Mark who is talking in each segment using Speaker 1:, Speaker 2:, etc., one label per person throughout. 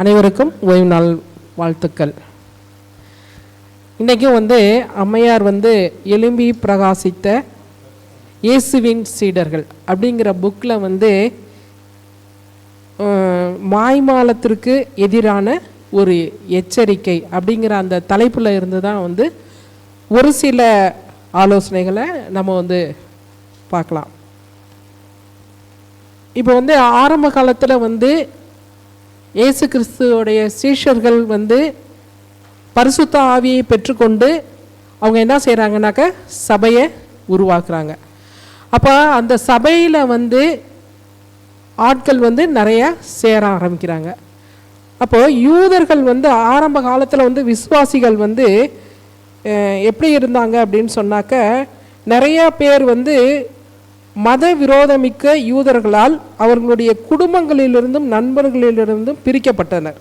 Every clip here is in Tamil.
Speaker 1: அனைவருக்கும் ஓய்வு நாள் வாழ்த்துக்கள். இன்றைக்கும் வந்து அம்மையார் வந்து எலும்பி பிரகாசித்த இயேசுவின் சீடர்கள் அப்படிங்கிற புக்கில் வந்து மாய்மாலத்திற்கு எதிரான ஒரு எச்சரிக்கை அப்படிங்கிற அந்த தலைப்பில் இருந்து தான் வந்து ஒரு சில ஆலோசனைகளை நம்ம வந்து பார்க்கலாம். இப்போ வந்து ஆரம்ப காலத்தில் வந்து இயேசு கிறிஸ்துவோடைய சீஷர்கள் வந்து பரிசுத்த ஆவியை பெற்றுக்கொண்டு அவங்க என்ன செய்கிறாங்கனாக்க சபையை உருவாக்குறாங்க. அப்போ அந்த சபையில் வந்து ஆட்கள் வந்து நிறைய சேர ஆரம்பிக்கிறாங்க. அப்போது யூதர்கள் வந்து ஆரம்ப காலத்தில் வந்து விசுவாசிகள் வந்து எப்படி இருந்தாங்க அப்படின்னு சொன்னாக்க நிறைய பேர் வந்து மத விரோதமிக்க யூதர்களால் அவர்களுடைய குடும்பங்களிலிருந்தும் நண்பர்களிலிருந்தும் பிரிக்கப்பட்டனர்.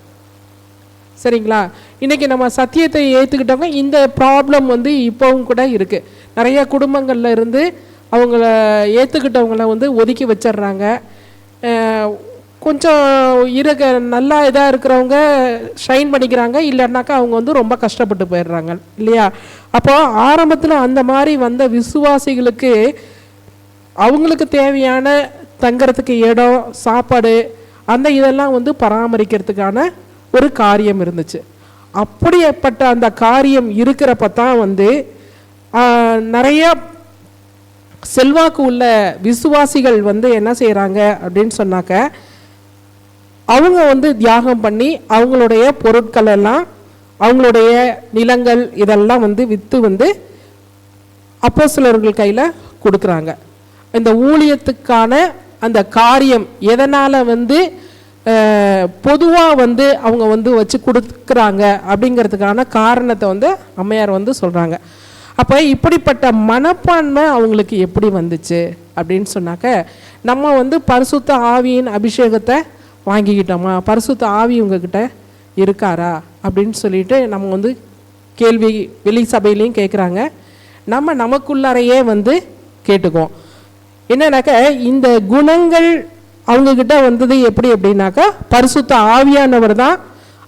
Speaker 1: சரிங்களா? இன்னைக்கு நம்ம சத்தியத்தை ஏற்றுக்கிட்டவங்க இந்த ப்ராப்ளம் வந்து இப்போவும் கூட இருக்குது நிறைய குடும்பங்களில் இருந்து அவங்கள ஏற்றுக்கிட்டவங்கள வந்து ஒதுக்கி வச்சிடுறாங்க. கொஞ்சம் இருக்க நல்லா இதாக இருக்கிறவங்க ஷைன் பண்ணிக்கிறாங்க. இல்லைன்னாக்கா அவங்க வந்து ரொம்ப கஷ்டப்பட்டு போயிடுறாங்க. இல்லையா? அப்போ ஆரம்பத்தில் அந்த மாதிரி வந்த விசுவாசிகளுக்கு அவங்களுக்கு தேவையான தங்கிறதுக்கு இடம் சாப்பாடு அந்த இதெல்லாம் வந்து பராமரிக்கிறதுக்கான ஒரு காரியம் இருந்துச்சு. அப்படிப்பட்ட அந்த காரியம் இருக்கிறப்ப தான் வந்து நிறைய செல்வாக்கு உள்ள விசுவாசிகள் வந்து என்ன செய்கிறாங்க அப்படின்னு சொன்னாக்க அவங்க வந்து தியாகம் பண்ணி அவங்களுடைய பொருட்கள் எல்லாம் அவங்களுடைய நிலங்கள் இதெல்லாம் வந்து விற்று வந்து அப்போ சிலர்கள் கையில் கொடுக்குறாங்க. இந்த ஊழியத்துக்கான அந்த காரியம் எதனால் வந்து பொதுவாக வந்து அவங்க வந்து வச்சு கொடுக்குறாங்க அப்படிங்கிறதுக்கான காரணத்தை வந்து அம்மையார் வந்து சொல்கிறாங்க அப்போ இப்படிப்பட்ட மனப்பான்மை அவங்களுக்கு எப்படி வந்துச்சு அப்படின்னு சொன்னாக்க நம்ம வந்து பரிசுத்த ஆவியின் அபிஷேகத்தை வாங்கிக்கிட்டோமா? பரிசுத்த ஆவி உங்ககிட்ட இருக்காரா? அப்படின்னு சொல்லிட்டு நம்ம வந்து கேள்வி வெளி சபையிலையும் கேட்குறாங்க நம்ம நமக்குள்ளாரையே வந்து கேட்டுக்குவோம். என்னன்னாக்க இந்த குணங்கள் அவங்கக்கிட்ட வந்தது எப்படி அப்படின்னாக்கா பரிசுத்த ஆவியானவர் தான்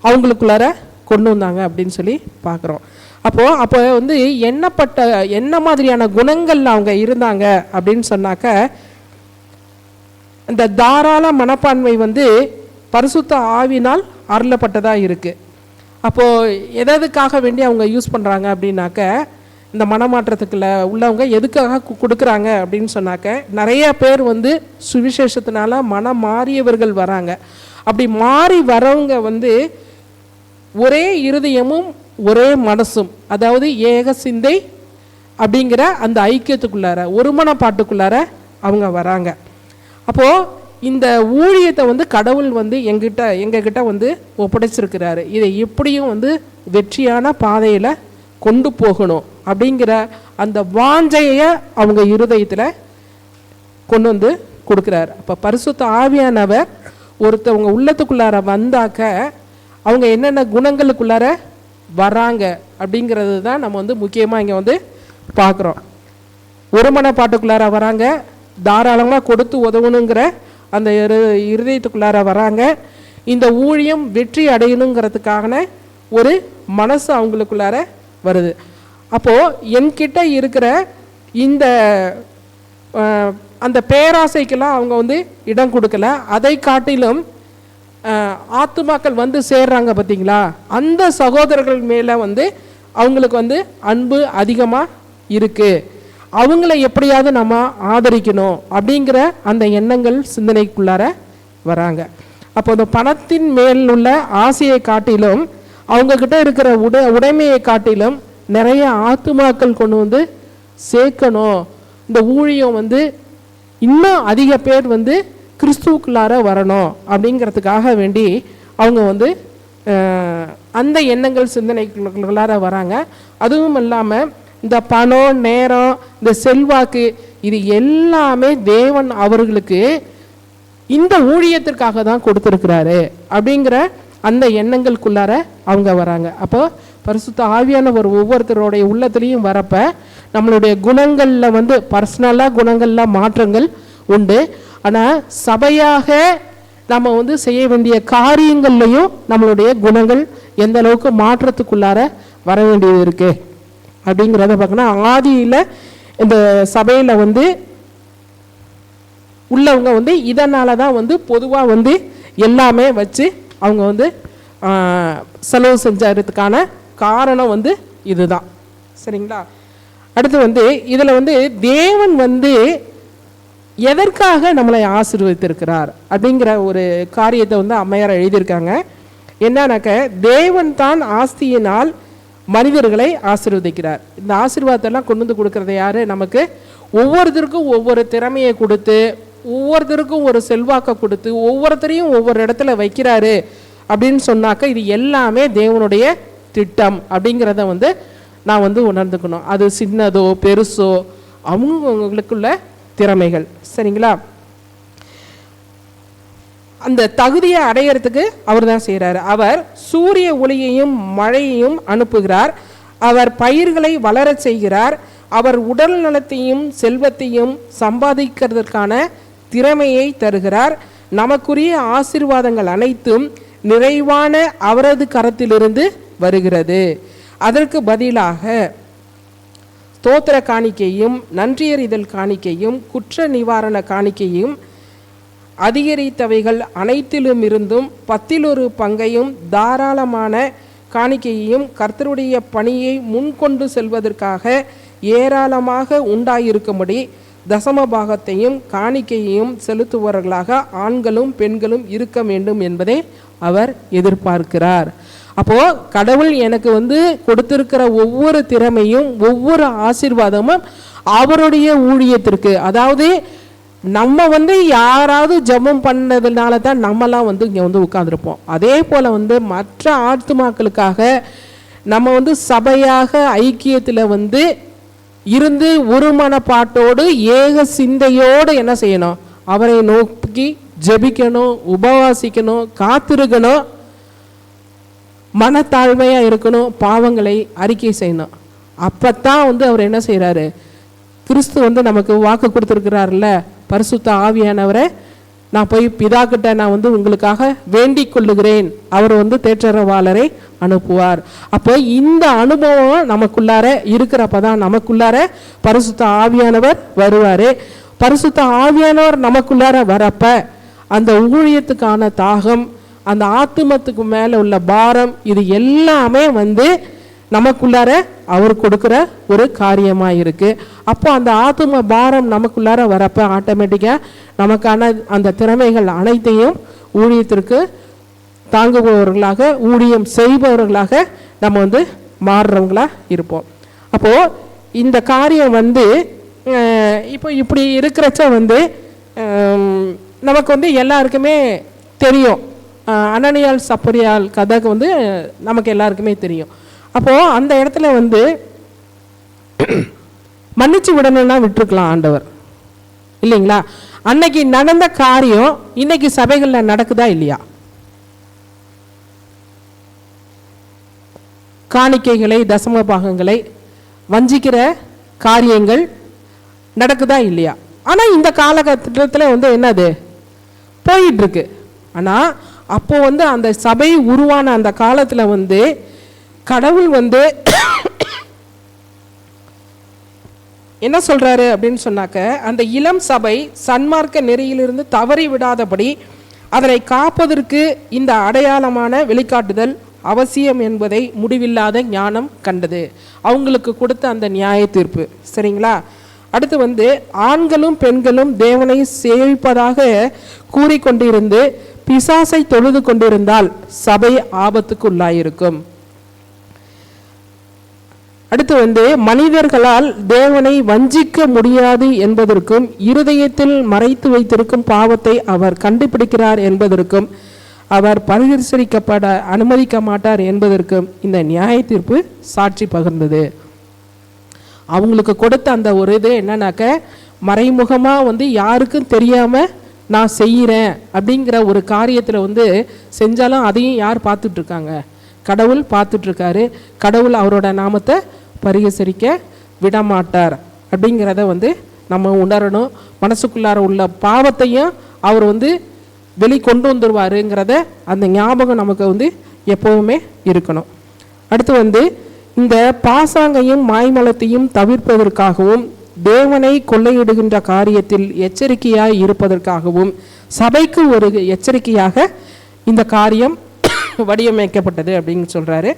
Speaker 1: அவங்களுக்குள்ளார கொண்டு வந்தாங்க அப்படின்னு சொல்லி பார்க்குறோம். அப்போது அப்போ வந்து என்னப்பட்ட என்ன மாதிரியான குணங்கள் அவங்க இருந்தாங்க அப்படின்னு சொன்னாக்க இந்த தாராள மனப்பான்மை வந்து பரிசுத்த ஆவினால் அருளப்பட்டதாக இருக்குது அப்போது எதற்காக வேண்டி அவங்க யூஸ் பண்ணுறாங்க அப்படின்னாக்க இந்த மனமாற்றத்துக்குள்ள உள்ளவங்க எதுக்காக கு- கொடுக்குறாங்க அப்படின்னு சொன்னாக்க நிறைய பேர் வந்து சுவிசேஷத்தினால மனம் மாறியவர்கள் வராங்க. அப்படி மாறி வரவங்க வந்து ஒரே இருதயமும் ஒரே மனசும். அதாவது ஏக சிந்தை அப்படிங்கிற அந்த ஐக்கியத்துக்குள்ளார ஒருமனப்பாட்டுக்குள்ளார அவங்க வராங்க. அப்போது இந்த ஊழியத்தை வந்து கடவுள் வந்து எங்கிட்ட எங்ககிட்ட வந்து ஒப்படைச்சிருக்கிறாரு. இதை எப்படியும் வந்து வெற்றியான பாதையில் கொண்டு போகணும். அப்படிங்கிற அந்த வாஞ்சையை அவங்க இருதயத்தில் கொண்டு வந்து கொடுக்குறாரு. அப்போ பரிசுத்த ஆவியானவர் ஒருத்தவங்க உள்ளத்துக்குள்ளார வந்தாக்க அவங்க என்னென்ன குணங்களுக்குள்ளார வராங்க அப்படிங்கிறது தான் நம்ம வந்து முக்கியமாக இங்கே வந்து பார்க்குறோம். ஒரு மனப்பாட்டுக்குள்ளார வராங்க தாராளமாக கொடுத்து உதவணுங்கிற அந்த இரு இருதயத்துக்குள்ளார வராங்க. இந்த ஊழியம் வெற்றி அடையணுங்கிறதுக்கான ஒரு மனசு அவங்களுக்குள்ளார வருது. அப்போது என்கிட்ட இருக்கிற இந்த அந்த பேராசைக்கெல்லாம் அவங்க வந்து இடம் கொடுக்கல. அதை காட்டிலும் ஆத்துமாக்கள் வந்து சேர்றாங்க பார்த்தீங்களா அந்த சகோதரர்கள் மேலே வந்து அவங்களுக்கு வந்து அன்பு அதிகமாக இருக்குது அவங்கள எப்படியாவது நம்ம ஆதரிக்கணும் அப்படிங்கிற அந்த எண்ணங்கள் சிந்தனைக்குள்ளார வராங்க. அப்போ அந்த பணத்தின் மேல் உள்ள ஆசையை காட்டிலும் அவங்கக்கிட்ட இருக்கிற உட உடைமையை காட்டிலும் நிறைய ஆத்துமாக்கள் கொண்டு வந்து சேர்க்கணும். இந்த ஊழியம் வந்து இன்னும் அதிக பேர் வந்து கிறிஸ்துவுக்குள்ளார வரணும் அப்படிங்கிறதுக்காக வேண்டி அவங்க வந்து அந்த எண்ணங்கள் சிந்தனைக்குள்ளார வராங்க. அதுவும் இல்லாமல் இந்த பணம் நேரம் இந்த செல்வாக்கு இது எல்லாமே தேவன் அவர்களுக்கு இந்த ஊழியத்திற்காக தான் கொடுத்துருக்கிறாரு அப்படிங்கிற அந்த எண்ணங்களுக்குள்ளார அவங்க வராங்க. அப்போது பரிசுத்த ஆவியானவர் ஒவ்வொருத்தருடைய உள்ளத்துலேயும் வரப்ப நம்மளுடைய குணங்களில் வந்து பர்சனலாக குணங்களில் மாற்றங்கள் உண்டு. ஆனால் சபையாக நம்ம வந்து செய்ய வேண்டிய காரியங்கள்லையும் நம்மளுடைய குணங்கள் எந்த அளவுக்கு மாற்றத்துக்குள்ளார வர வேண்டியது இருக்கு. அப்படிங்கிறத பார்க்கணும் ஆதியில் இந்த சபையில் வந்து உள்ளவங்க வந்து இதனால தான் வந்து பொதுவாக வந்து எல்லாமே வச்சு அவங்க வந்து செலவு செஞ்சதுக்கான காரணம் வந்து இதுதான். சரிங்களா? அடுத்து வந்து இதில் வந்து தேவன் வந்து எதற்காக நம்மளை ஆசீர்வதித்திருக்கிறார் அப்படிங்கிற ஒரு காரியத்தை வந்து அம்மையார் எழுதியிருக்காங்க. என்னன்னாக்க தேவன் தான் ஆஸ்தியினால் மனிதர்களை ஆசீர்வதிக்கிறார். இந்த ஆசீர்வாதத்தெல்லாம் கொண்டு வந்து கொடுக்கறது யாரு? நமக்கு ஒவ்வொருத்தருக்கும் ஒவ்வொரு திறமையை கொடுத்து ஒவ்வொருத்தருக்கும் ஒரு செல்வாக்கை கொடுத்து ஒவ்வொருத்தரையும் ஒவ்வொரு இடத்துல வைக்கிறாரு அப்படின்னு சொன்னாக்க இது எல்லாமே தேவனுடைய திட்டம் அப்படிங்கிறத வந்து நான் வந்து உணர்ந்துக்கணும். அது சின்னதோ பெருசோ அவங்கவுங்களுக்குள்ள திறமைகள். சரிங்களா? அந்த தகுதியை அடையறதுக்கு அவர் தான் செய்கிறார் அவர் சூரிய ஒளியையும் மழையையும் அனுப்புகிறார். அவர் பயிர்களை வளரச் செய்கிறார். அவர் உடல் நலத்தையும் செல்வத்தையும் சம்பாதிக்கிறதுக்கான திறமையை தருகிறார். நமக்குரிய ஆசீர்வாதங்கள் அனைத்தும் நிறைவான அவரது கரத்திலிருந்து வருகிறது. அதற்கு பதிலாக ஸ்தோத்திர காணிக்கையும் நன்றியறிதல் காணிக்கையும் குற்ற நிவாரண காணிக்கையும் அதிகரித்தவைகள் அனைத்திலும் இருந்தும் பத்திலொரு பங்கையும் தாராளமான காணிக்கையையும் கர்த்தருடைய பணியை முன்கொண்டு செல்வதற்காக ஏராளமாக உண்டாயிருக்கும்படி தசம பாகத்தையும் காணிக்கையையும் செலுத்துபவர்களாக ஆண்களும் பெண்களும் இருக்க வேண்டும் என்பதை அவர் எதிர்பார்க்கிறார். அப்போது கடவுள் எனக்கு வந்து கொடுத்துருக்கிற ஒவ்வொரு திறமையும் ஒவ்வொரு ஆசீர்வாதமும் அவருடைய ஊழியத்திற்கு. அதாவது நம்ம வந்து யாராவது ஜெபம் பண்ணதுனால தான் நம்மலாம் வந்து இங்கே வந்து உட்காந்துருப்போம் அதே போல் வந்து மற்ற ஆத்துமாக்களுக்காக நம்ம வந்து சபையாக ஐக்கியத்தில் வந்து இருந்து ஒரு மனப்பாட்டோடு ஏக சிந்தையோடு என்ன செய்யணும்? அவரை நோக்கி ஜெபிக்கணும் உபவாசிக்கணும் காத்திருக்கணும். மனத்தாழ்மையாக இருக்கணும் பாவங்களை அறிக்கை செய்யணும். அப்பத்தான் வந்து அவர் என்ன செய்கிறாரு கிறிஸ்து வந்து நமக்கு வாக்கு கொடுத்துருக்கிறாருல்ல? பரிசுத்த ஆவியானவரை நான் போய் பிதா கிட்ட நான் வந்து உங்களுக்காக வேண்டிக் கொள்ளுகிறேன். அவர் வந்து தேற்றரவாளரை அனுப்புவார். அப்போ இந்த அனுபவம் நமக்குள்ளார இருக்கிறப்ப தான் நமக்குள்ளார பரிசுத்த ஆவியானவர் வருவார். பரிசுத்த ஆவியானவர் நமக்குள்ளார வரப்ப அந்த ஊழியத்துக்கான தாகம் அந்த ஆத்துமத்துக்கு மேலே உள்ள பாரம் இது எல்லாமே வந்து நமக்குள்ளார அவர் கொடுக்குற ஒரு காரியமாக இருக்குது அப்போ அந்த ஆத்தும பாரம் நமக்குள்ளார வரப்ப ஆட்டோமேட்டிக்காக நமக்கான அந்த திறமைகள் அனைத்தையும் ஊழியத்திற்கு தாங்குபவர்களாக ஊழியம் செய்பவர்களாக நம்ம வந்து மாறுறவங்களாக இருப்போம். அப்போது இந்த காரியம் வந்து இப்போ இப்படி இருக்கிறச்ச வந்து நமக்கு வந்து எல்லாருக்குமே தெரியும். அனனியால் சப்பரியால் கதை வந்து நமக்கு எல்லாருக்குமே தெரியும். அப்போது அந்த இடத்துல வந்து மன்னிச்சு விடணும்னா விட்டுருக்கலாம் ஆண்டவர். இல்லைங்களா? அன்னைக்கு நடந்த காரியம் இன்னைக்கு சபைகளில் நடக்குதா இல்லையா? காணிக்கைகளை தசம பாகங்களை வஞ்சிக்கிற காரியங்கள் நடக்குதா இல்லையா? ஆனால் இந்த காலகட்டத்தில் வந்து என்னது? போயிட்டுருக்கு ஆனால் அப்போ வந்து அந்த சபை உருவான அந்த காலத்தில் வந்து கடவுள் வந்து என்ன சொல்றாரு அப்படின்னு சொன்னாக்க அந்த இளம் சபை சன்மார்க்க நெறியிலிருந்து தவறி விடாதபடி அதனை காப்பதற்கு இந்த அடையாளமான வெளிக்காட்டுதல் அவசியம் என்பதை முடிவில்லாத ஞானம் கண்டது. அவங்களுக்கு கொடுத்த அந்த நியாய தீர்ப்பு. சரிங்களா? அடுத்து வந்து ஆண்களும் பெண்களும் தேவனை சேவிப்பதாக கூறிக்கொண்டிருந்து பிசாசை தொழுது கொண்டிருந்தால் சபை ஆபத்துக்கு உள்ளாயிருக்கும் அடுத்து வந்து மனிதர்களால் தேவனை வஞ்சிக்க முடியாது என்பதற்கும் இருதயத்தில் மறைத்து வைத்திருக்கும் பாவத்தை அவர் கண்டுபிடிக்கிறார் என்பதற்கும் அவர் பரிசரிக்கப்பட அனுமதிக்க மாட்டார் என்பதற்கும் இந்த நியாய தீர்ப்பு சாட்சி பகிர்ந்தது. அவங்களுக்கு கொடுத்த அந்த ஒரு இது என்னன்னாக்க மறைமுகமாக வந்து யாருக்கும் தெரியாமல் நான் செய்கிறேன் அப்படிங்கிற ஒரு காரியத்தில் வந்து செஞ்சாலும் அதையும் யார் பார்த்துட்ருக்காங்க? கடவுள் பார்த்துட்ருக்காரு. கடவுள் அவரோட நாமத்தை பரிகசரிக்க விடமாட்டார் அப்படிங்கிறத வந்து நம்ம உணரணும். மனசுக்குள்ளார உள்ள பாவத்தையும் அவர் வந்து வெளி கொண்டு வந்துடுவாருங்கிறத அந்த ஞாபகம் நமக்கு வந்து எப்போவுமே இருக்கணும். அடுத்து வந்து இந்த பாசாங்கையும் மாய்மலத்தையும் தவிர்ப்பதற்காகவும் தேவனை கொள்ளையிடுகின்ற காரியத்தில் எச்சரிக்கையாய் இருப்பதற்காகவும் சபைக்கு ஒரு எச்சரிக்கையாக இந்த காரியம் வடிவமைக்கப்பட்டது அப்படின்னு சொல்கிறாரு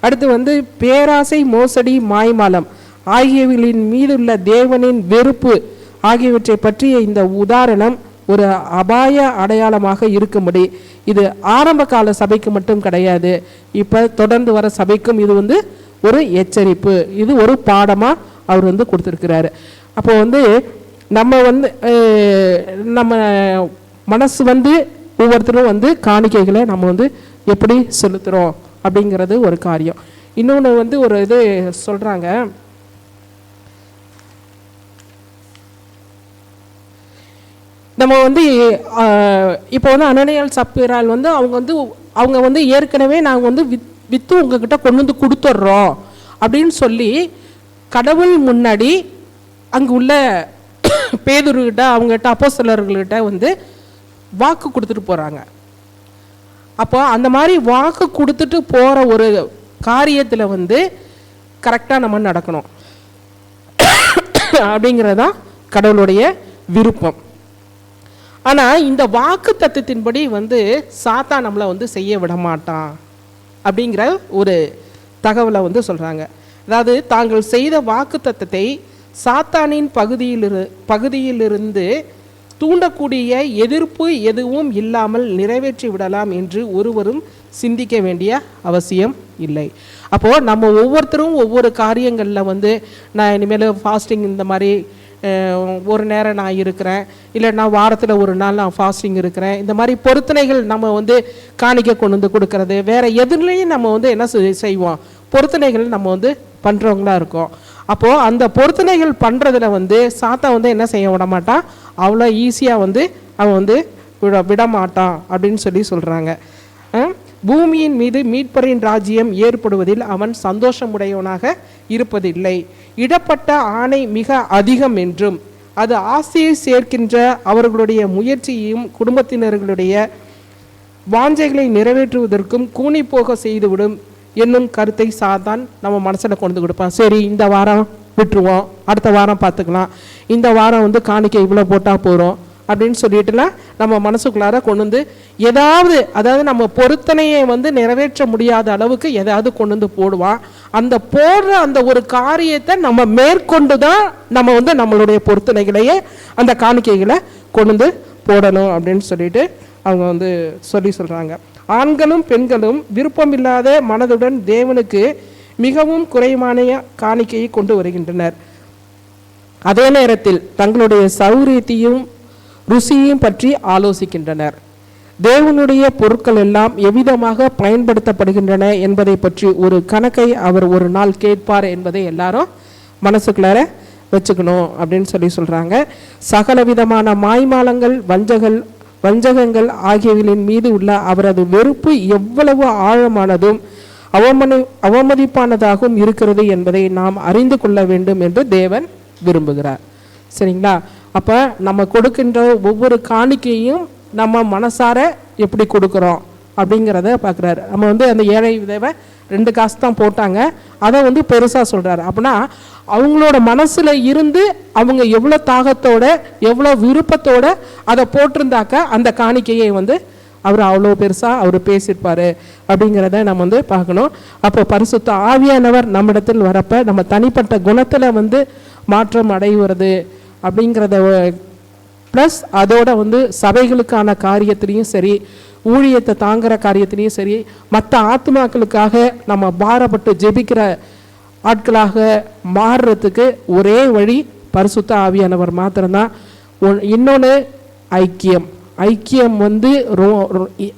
Speaker 1: அடுத்து வந்து பேராசை மோசடி மாய்மாலம் ஆகியவைகளின் மீதுள்ள தேவனின் வெறுப்பு ஆகியவற்றை பற்றிய இந்த உதாரணம் ஒரு அபாய அடையாளமாக இருக்கும்படி. இது ஆரம்ப கால சபைக்கு மட்டும் கிடையாது. இப்போ தொடர்ந்து வர சபைக்கும் இது வந்து ஒரு எச்சரிப்பு. இது ஒரு பாடமாக அவர் வந்து கொடுத்துருக்கிறாரு. அப்போ வந்து நம்ம வந்து நம்ம மனசு வந்து ஒவ்வொருத்தரும் வந்து காணிக்கைகளை நம்ம வந்து எப்படி செலுத்துகிறோம் அப்படிங்கிறது ஒரு காரியம். இன்னொன்று வந்து ஒரு இது சொல்கிறாங்க நம்ம வந்து இப்போ வந்து அனனியால் சப்பிரால் வந்து அவங்க வந்து அவங்க வந்து ஏற்கனவே நாங்கள் வந்து வித் வித்து உங்ககிட்ட கொண்டு வந்து கொடுத்துட்றோம் அப்படின்னு சொல்லி கடவுள் முன்னாடி அங்கே உள்ள பேதுருக்கிட்ட அவங்ககிட்ட அப்போஸ்தலர்கள்கிட்ட வந்து வாக்கு கொடுத்துட்டு போகிறாங்க அப்போ அந்த மாதிரி வாக்கு கொடுத்துட்டு போகிற ஒரு காரியத்தில் வந்து கரெக்டாக நம்ம நடக்கணும். அப்படிங்கிறது தான் கடவுளுடைய விருப்பம். ஆனால் இந்த வாக்கு தத்துவத்தின்படி வந்து சாத்தா நம்மளை வந்து செய்ய விட மாட்டான் அப்படிங்கிற ஒரு தகவலை வந்து சொல்கிறாங்க அதாவது தாங்கள் செய்த வாக்கு தத்தத்தை சாத்தானின் பகுதியிலிரு பகுதியிலிருந்து தூண்டக்கூடிய எதிர்ப்பு எதுவும் இல்லாமல் நிறைவேற்றி விடலாம் என்று ஒருவரும் சிந்திக்க வேண்டிய அவசியம் இல்லை. அப்போது நம்ம ஒவ்வொருத்தரும் ஒவ்வொரு காரியங்களில் வந்து நான் இனிமேல் ஃபாஸ்டிங் இந்த மாதிரி ஒரு நேரம் நான் இருக்கிறேன் இல்லை நான் வாரத்தில் ஒரு நாள் நான் ஃபாஸ்டிங் இருக்கிறேன் இந்த மாதிரி பொருத்தனைகள் நம்ம வந்து காணிக்க கொண்டு வந்து கொடுக்கறது வேறு எதுலேயும் நம்ம வந்து என்ன செய்- செய்வோம்? பொருத்தனைகள் நம்ம வந்து பண்ணுறவங்களா இருக்கும். அப்போது அந்த பொருத்தனைகள் பண்ணுறதுல வந்து சாத்தா வந்து என்ன செய்ய விட மாட்டான் அவ்வளோ ஈஸியாக வந்து அவன் வந்து விட விட மாட்டான் அப்படின்னு சொல்லி சொல்கிறாங்க பூமியின் மீது மீட்பரின் ராஜ்யம் ஏற்படுவதில் அவன் சந்தோஷமுடையவனாக இருப்பதில்லை. இடப்பட்ட ஆணை மிக அதிகம் என்றும் அது ஆசையை சேர்க்கின்ற அவர்களுடைய முயற்சியையும் குடும்பத்தினர்களுடைய வாஞ்சைகளை நிறைவேற்றுவதற்கும் கூணி போக செய்துவிடும் என்னும் கருத்தை சாதான் நம்ம மனசில் கொண்டு வந்து கொடுப்பான். சரி இந்த வாரம் விட்டுருவோம். அடுத்த வாரம் பார்த்துக்கலாம். இந்த வாரம் வந்து காணிக்கை இவ்வளோ போட்டால் போகிறோம் அப்படின்னு சொல்லிட்டுலாம் நம்ம மனசுக்குள்ளார கொண்டு வந்து ஏதாவது அதாவது நம்ம பொருத்தனையை வந்து நிறைவேற்ற முடியாத அளவுக்கு ஏதாவது கொண்டு வந்து போடுவான். அந்த போடுற அந்த ஒரு காரியத்தை நம்ம மேற்கொண்டு தான் நம்ம வந்து நம்மளுடைய பொருத்தனைகளையே அந்த காணிக்கைகளை கொண்டு வந்து போடணும் அப்படின்னு சொல்லிட்டு அவங்க வந்து சொல்லி சொல்கிறாங்க ஆண்களும் பெண்களும் விருப்பமில்லாத மனதுடன் தேவனுக்கு மிகவும் குறைவான காணிக்கையை கொண்டு வருகின்றனர். அதே நேரத்தில் தங்களுடைய சௌரியத்தையும் ருசியையும் பற்றி ஆலோசிக்கின்றனர். தேவனுடைய பொருட்கள் எல்லாம் எவ்விதமாக பயன்படுத்தப்படுகின்றன என்பதை பற்றி ஒரு கணக்கை அவர் ஒரு நாள் கேட்பார் என்பதை எல்லாரும் மனசுக்குள்ளார வச்சுக்கணும் அப்படின்னு சொல்லி சொல்கிறாங்க சகல விதமான மாய்மாலங்கள் வஞ்சகல் வஞ்சகங்கள் ஆகியவைகளின் மீது உள்ள அவரது வெறுப்பு எவ்வளவு ஆழமானதும் அவமதி அவமதிப்பானதாகவும் இருக்கிறது என்பதை நாம் அறிந்து கொள்ள வேண்டும் என்று தேவன் விரும்புகிறார். சரிங்களா? அப்போ நம்ம கொடுக்கின்ற ஒவ்வொரு காணிக்கையும் நம்ம மனசார எப்படி கொடுக்குறோம் அப்படிங்கிறத பார்க்குறாரு. நம்ம வந்து அந்த ஏழை விதவை ரெண்டு காசு தான் போட்டாங்க. அதை வந்து பெருசாக சொல்கிறாரு அப்படின்னா அவங்களோட மனசில் இருந்து அவங்க எவ்வளோ தாகத்தோட எவ்வளோ விருப்பத்தோட அதை போட்டிருந்தாக்க அந்த காணிக்கையை வந்து அவர் அவ்வளோ பெருசாக அவர் பேசியிருப்பார் அப்படிங்கிறத நம்ம வந்து பார்க்கணும். அப்போ பரிசுத்த ஆவியானவர் நம்மிடத்தில் வரப்போ நம்ம தனிப்பட்ட குணத்தில் வந்து மாற்றம் அடைகிறது அப்படிங்கிறத ப்ளஸ் அதோட வந்து சபைகளுக்கான காரியத்திலையும் சரி ஊழியத்தை தாங்குற காரியத்திலையும் சரி மற்ற ஆத்மாக்களுக்காக நம்ம பாரப்பட்டு ஜெபிக்கிற ஆட்களாக மாறுறதுக்கு ஒரே வழி பரிசுத்த ஆவியானவர் மாத்திரம்தான். இன்னொன்று ஐக்கியம். ஐக்கியம் வந்து ரோ ரொ-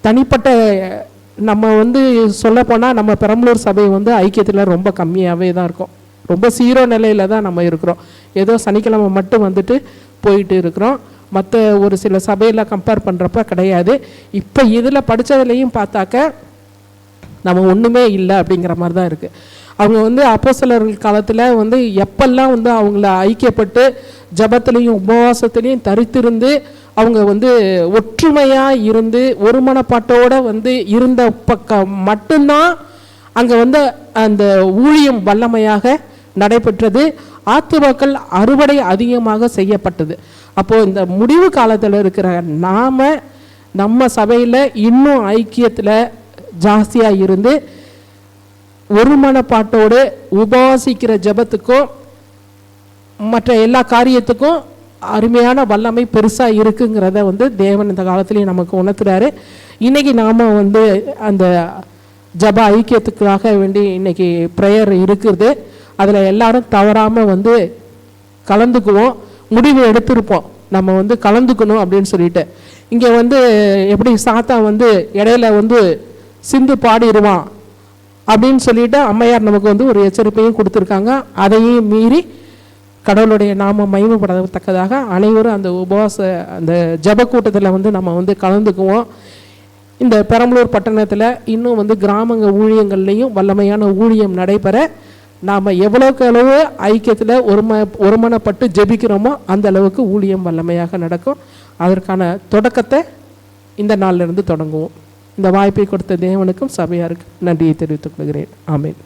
Speaker 1: தனிப்பட்ட நம்ம வந்து சொல்லப்போனால் நம்ம பெரம்பலூர் சபை வந்து ஐக்கியத்தில் ரொம்ப கம்மியாகவே தான் இருக்கும். ரொம்ப சீரோ நிலையில தான் நம்ம இருக்கிறோம். ஏதோ சனிக்கிழமை மட்டும் வந்துட்டு போயிட்டு இருக்கிறோம். மற்ற ஒரு சில சபையில் கம்பேர் பண்ணுறப்ப கிடையாது. இப்போ இதில் படித்ததுலேயும் பார்த்தாக்க நம்ம ஒன்றுமே இல்லை அப்படிங்கிற மாதிரி தான் இருக்குது அவங்க வந்து அப்போஸ்தலர்கள் காலத்தில் வந்து எப்பெல்லாம் வந்து அவங்கள ஐக்கியப்பட்டு ஜபத்துலேயும் உபவாசத்துலேயும் தரித்திருந்து அவங்க வந்து ஒற்றுமையாக இருந்து ஒருமனப்பாட்டோட வந்து இருந்த பக்கம் மட்டும்தான் அங்கே வந்து அந்த ஊழியம் வல்லமையாக நடைபெற்றது. ஆத்துவாக்கள் அறுவடை அதிகமாக செய்யப்பட்டது. அப்போது இந்த முடிவு காலத்தில் இருக்கிற நாம் நம்ம சபையில் இன்னும் ஐக்கியத்தில் ஜாஸ்தியாக இருந்து ஒருமனப்பாட்டோடு உபாசிக்கிற ஜெபத்துக்கும் மற்ற எல்லா காரியத்துக்கும் அருமையான வல்லமை பெருசாக இருக்குங்கிறத வந்து தேவன் இந்த காலத்துலேயும் நமக்கு உணர்த்துறாரு. இன்றைக்கி நாம் வந்து அந்த ஜப ஐக்கியத்துக்காக வேண்டி இன்னைக்கு ப்ரேயர் இருக்குது. அதில் எல்லாரும் தவறாமல் வந்து கலந்துக்குவோம். முடிவு எடுத்திருப்போம். நம்ம வந்து கலந்துக்கணும் அப்படின்னு சொல்லிட்டு. இங்கே வந்து எப்படி சாத்தா வந்து இடையில வந்து சிந்து பாடிடுவான் அப்படின்னு சொல்லிட்டு அம்மையார் நமக்கு வந்து ஒரு எச்சரிப்பையும் கொடுத்துருக்காங்க. அதையும் மீறி கடவுளுடைய நாம மகிமைப்படத்தக்கதாக அனைவரும் அந்த உபவாச அந்த ஜப கூட்டத்தில் வந்து நம்ம வந்து கலந்துக்குவோம். இந்த பெரம்பலூர் பட்டணத்தில் இன்னும் வந்து கிராமங்க ஊழியங்கள்லேயும் வல்லமையான ஊழியம் நடைபெற நாம் எவ்வளோக்கு அளவு ஐக்கியத்தில் ஒரும ஒருமனப்பட்டு ஜெபிக்கிறோமோ அந்த அளவுக்கு ஊழியம் வல்லமையாக நடக்கும். அதற்கான தொடக்கத்தை இந்த நாளிலிருந்து தொடங்குவோம். இந்த வாய்ப்பை கொடுத்த தேவனுக்கும் சபையாருக்கும் நன்றியை தெரிவித்துக் கொள்கிறேன். ஆமேன்.